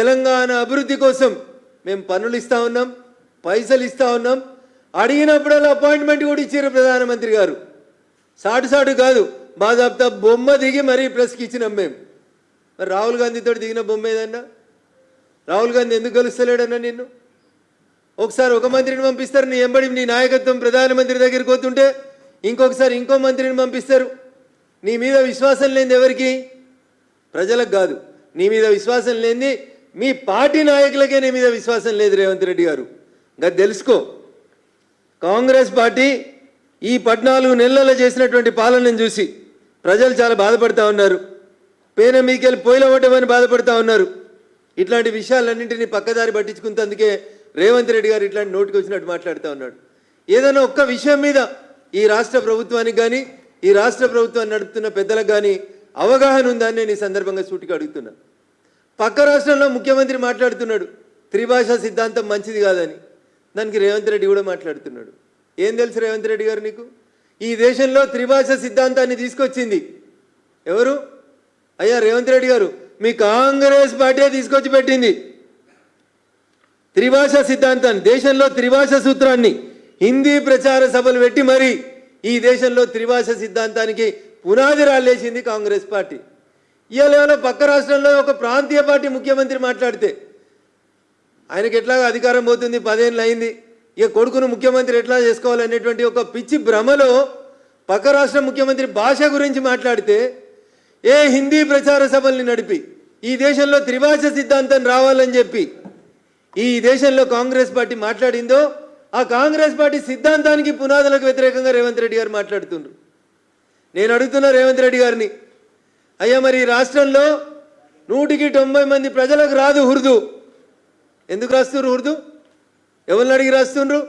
తెలంగాణ అభివృద్ధి కోసం మేము పనులు ఇస్తా ఉన్నాం పైసలు ఇస్తా ఉన్నాం. అడిగినప్పుడల్లా అపాయింట్మెంట్ కూడా ఇచ్చారు ప్రధానమంత్రి గారు. సాటు సాటు కాదు బాధాప్తా బొమ్మ దిగి మరీ ప్రెస్కి ఇచ్చినాం మేము. మరి రాహుల్ గాంధీతో దిగిన బొమ్మ ఏదన్నా? రాహుల్ గాంధీ ఎందుకు కలుస్తలేడన్నా నిన్ను? ఒకసారి ఒక మంత్రిని పంపిస్తారు నీ ఎంబడి నీ నాయకత్వం ప్రధానమంత్రి దగ్గరికి పోతుంటే ఇంకొకసారి ఇంకో మంత్రిని పంపిస్తారు. నీ మీద విశ్వాసం లేనిది ఎవరికి? ప్రజలకు కాదు. నీ మీద విశ్వాసం లేనిది మీ పార్టీ నాయకులకే నీ మీద విశ్వాసం లేదు రేవంత్ రెడ్డి గారు. గది తెలుసుకో కాంగ్రెస్ పార్టీ ఈ పద్నాలుగు నెలలలో చేసినటువంటి పాలనను చూసి ప్రజలు చాలా బాధపడతా ఉన్నారు. పేన మీకెళ్ళి పోయిలవ్వటమని బాధపడతా ఉన్నారు. ఇట్లాంటి విషయాలన్నింటినీ పక్కదారి పట్టించుకున్నందుకే రేవంత్ రెడ్డి గారు ఇట్లాంటి నోటికి వచ్చినట్టు మాట్లాడుతూ ఉన్నాడు. ఏదైనా ఒక్క విషయం మీద ఈ రాష్ట్ర ప్రభుత్వానికి కానీ ఈ రాష్ట్ర ప్రభుత్వాన్ని నడుపుతున్న పెద్దలకు కానీ అవగాహన ఉందని నేను ఈ సందర్భంగా సూటిగా అడుగుతున్నాను పక్క రాష్ట్రంలో ముఖ్యమంత్రి మాట్లాడుతున్నాడు. త్రిభాషా సిద్ధాంతం మంచిది కాదని. దానికి రేవంత్ రెడ్డి కూడా మాట్లాడుతున్నాడు. ఏం తెలుసు రేవంత్ రెడ్డి గారు నీకు? ఈ దేశంలో త్రిభాష సిద్ధాంతాన్ని తీసుకొచ్చింది. ఎవరు? అయ్యా రేవంత్ రెడ్డి గారు. మీ కాంగ్రెస్ పార్టీ తీసుకొచ్చి పెట్టింది. త్రిభాష సిద్ధాంతాన్ని దేశంలో త్రిభాష సూత్రాన్ని హిందీ ప్రచార సభలు పెట్టి మరి ఈ దేశంలో త్రిభాష సిద్ధాంతానికి పునాది రాలేసింది కాంగ్రెస్ పార్టీ. ఇవాళ పక్క రాష్ట్రంలో ఒక ప్రాంతీయ పార్టీ ముఖ్యమంత్రి మాట్లాడితే ఆయనకి ఎట్లాగా అధికారం పోతుంది? పదేళ్ళు అయింది. ఇక కొడుకును ముఖ్యమంత్రి ఎట్లా చేసుకోవాలనేటువంటి ఒక పిచ్చి భ్రమలో పక్క రాష్ట్ర ముఖ్యమంత్రి భాష గురించి మాట్లాడితే ఏ హిందీ ప్రచార సభల్ని నడిపి ఈ దేశంలో త్రిభాష సిద్ధాంతం రావాలని చెప్పి ఈ దేశంలో కాంగ్రెస్ పార్టీ మాట్లాడిందో ఆ కాంగ్రెస్ పార్టీ సిద్ధాంతానికి పునాదులకు వ్యతిరేకంగా రేవంత్ రెడ్డి గారు మాట్లాడుతుండ్రు. నేను అడుగుతున్నా రేవంత్ రెడ్డి గారిని అయ్యా మరి ఈ రాష్ట్రంలో నూటికి తొంభై మంది ప్రజలకు రాదు ఉర్దూ. ఎందుకు రాస్తున్నారు ఉర్దూ? ఎవరిని అడిగి రాస్తుండ్రు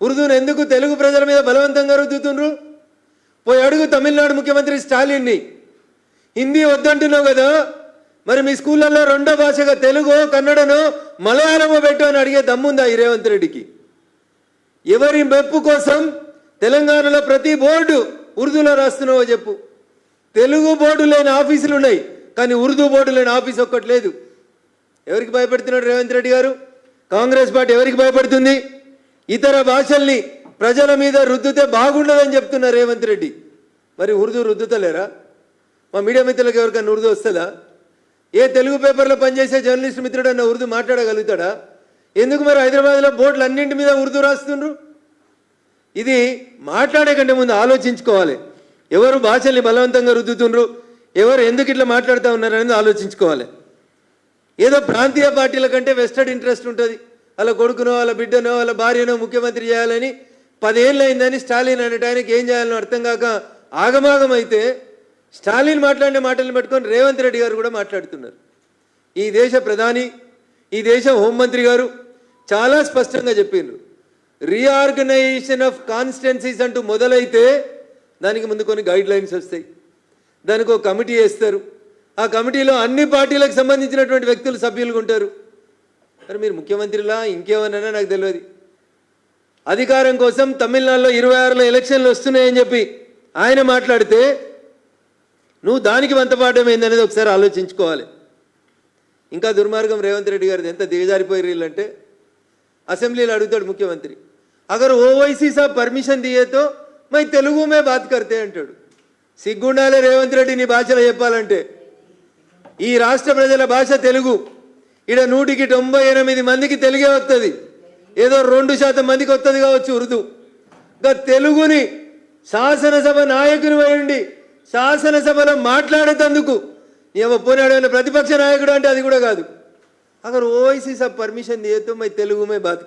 ఉర్దూను ఎందుకు తెలుగు ప్రజల మీద బలవంతంగా రుద్దుతుండ్రు? పోయి అడుగు తమిళనాడు ముఖ్యమంత్రి స్టాలిన్ని. హిందీ వద్దంటున్నావు కదా మరి మీ స్కూళ్ళల్లో రెండో భాషగా తెలుగు కన్నడను మలయాళము పెట్టు అని అడిగే దమ్ముందా ఈ రేవంత్ రెడ్డికి? ఎవరి మెప్పు కోసం తెలంగాణలో ప్రతి బోర్డు ఉర్దూలో రాస్తున్నావో చెప్పు. తెలుగు బోర్డు లేని ఆఫీసులు ఉన్నాయి కానీ ఉర్దూ బోర్డు లేని ఆఫీస్ ఒక్కటి లేదు. ఎవరికి భయపడుతున్నాడు రేవంత్ రెడ్డి గారు? కాంగ్రెస్ పార్టీ ఎవరికి భయపడుతుంది? ఇతర భాషల్ని ప్రజల మీద రుద్దుతే బాగుండదని చెప్తున్నారు రేవంత్ రెడ్డి. మరి ఉర్దూ రుద్దుతలేరా? మా మీడియా మిత్రులకు ఎవరికైనా ఉర్దూ వస్తుందా? ఏ తెలుగు పేపర్లో పనిచేసే జర్నలిస్ట్ మిత్రుడు అన్న ఉర్దూ మాట్లాడగలుగుతాడా? ఎందుకు మరి హైదరాబాద్లో బోర్డులు అన్నింటి మీద ఉర్దూ రాస్తుండ్రు? ఇది మాట్లాడే కంటే ముందు ఆలోచించుకోవాలి. ఎవరు భాషల్ని బలవంతంగా రుద్దుతుండ్రు? ఎవరు ఎందుకు ఇట్లా మాట్లాడుతూ ఉన్నారు అనేది ఆలోచించుకోవాలి. ఏదో ప్రాంతీయ పార్టీల కంటే వెస్టెడ్ ఇంట్రెస్ట్ ఉంటుంది. వాళ్ళ కొడుకునో వాళ్ళ బిడ్డనో వాళ్ళ భార్యనో ముఖ్యమంత్రి చేయాలని పదేళ్ళు అయిందని స్టాలిన్ అనేట ఆయనకి ఏం చేయాలని అర్థం కాక ఆగమాగం అయితే స్టాలిన్ మాట్లాడిన మాటలు పెట్టుకొని రేవంత్ రెడ్డి గారు కూడా మాట్లాడుతున్నారు. ఈ దేశ ప్రధాని ఈ దేశ హోంమంత్రి గారు చాలా స్పష్టంగా చెప్పిండ్రు. రీఆర్గనైజేషన్ ఆఫ్ కాన్స్టెన్సీస్ అంటూ మొదలైతే దానికి ముందు కొన్ని గైడ్ లైన్స్ వస్తాయి. దానికి ఒక కమిటీ వేస్తారు. ఆ కమిటీలో అన్ని పార్టీలకు సంబంధించినటువంటి వ్యక్తులు సభ్యులుగా ఉంటారు. మరి మీరు ముఖ్యమంత్రిలా ఇంకేమన్నా నాకు తెలియదు. అధికారం కోసం తమిళనాడులో ఇరవై ఆరులో ఎలక్షన్లు వస్తున్నాయని చెప్పి ఆయన మాట్లాడితే నువ్వు దానికి వంతపాడడం ఏందనేది ఒకసారి ఆలోచించుకోవాలి. ఇంకా దుర్మార్గం రేవంత్ రెడ్డి గారిది ఎంత దిగజారిపోయి వీళ్ళంటే అసెంబ్లీలో అడుగుతాడు ముఖ్యమంత్రి. అగర్ ఓవైసీ సాబ్ పర్మిషన్ దియేతో మై తెలుగు మే బాత్ కర్తే అంటాడు. సిగ్గుండాలి రేవంత్ రెడ్డి నీ భాషలో చెప్పాలంటే. ఈ రాష్ట్ర ప్రజల భాష తెలుగు. ఇడ నూటికి తొంభై ఎనిమిది మందికి తెలుగే వస్తుంది ఏదో రెండు శాతం మందికి వస్తుంది కావచ్చు ఉర్దూ. ఇంకా తెలుగుని శాసనసభ నాయకుని ఉండి శాసనసభలో మాట్లాడేటందుకు ఏమో పోనాడు ప్రతిపక్ష నాయకుడు అంటే అది కూడా కాదు. అక్కడ ఓవైసీ సబ్ పర్మిషన్ దియేతో మై తెలుగు మే బాత్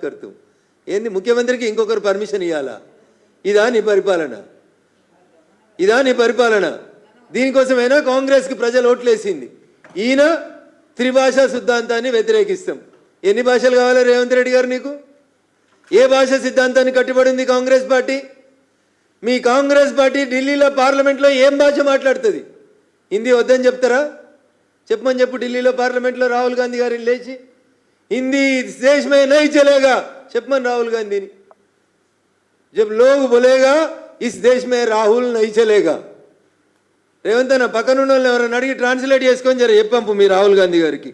ఏంది ముఖ్యమంత్రికి ఇంకొకరు పర్మిషన్ ఇవ్వాలా ఇదా నీ పరిపాలన? ఇదా నీ పరిపాలన? దీనికోసమైనా కాంగ్రెస్కి ప్రజలు ఓట్లేసింది. ఈయన త్రిభాషా సిద్ధాంతాన్ని వ్యతిరేకిస్తాం. ఎన్ని భాషలు కావాలి రేవంత్ రెడ్డి గారు నీకు? ఏ భాష సిద్ధాంతాన్ని కట్టుబడింది కాంగ్రెస్ పార్టీ? మీ కాంగ్రెస్ పార్టీ ఢిల్లీలో పార్లమెంట్లో ఏం భాష మాట్లాడుతుంది? హిందీ వద్దని చెప్తారా? చెప్పమని చెప్పు ఢిల్లీలో పార్లమెంట్లో రాహుల్ గాంధీ గారిని లేచి. హిందీ దేశమే నై చలేగా చెప్పమని రాహుల్ గాంధీని. जब लोग बोलेगा इस देश में राहुल नहीं चलेगा రేవంత్ అన్న పక్కన ఉన్న వాళ్ళని ఎవరైనా అడిగి ట్రాన్స్లేట్ చేసుకొని జర చెప్పంపు మీ రాహుల్ గాంధీ గారికి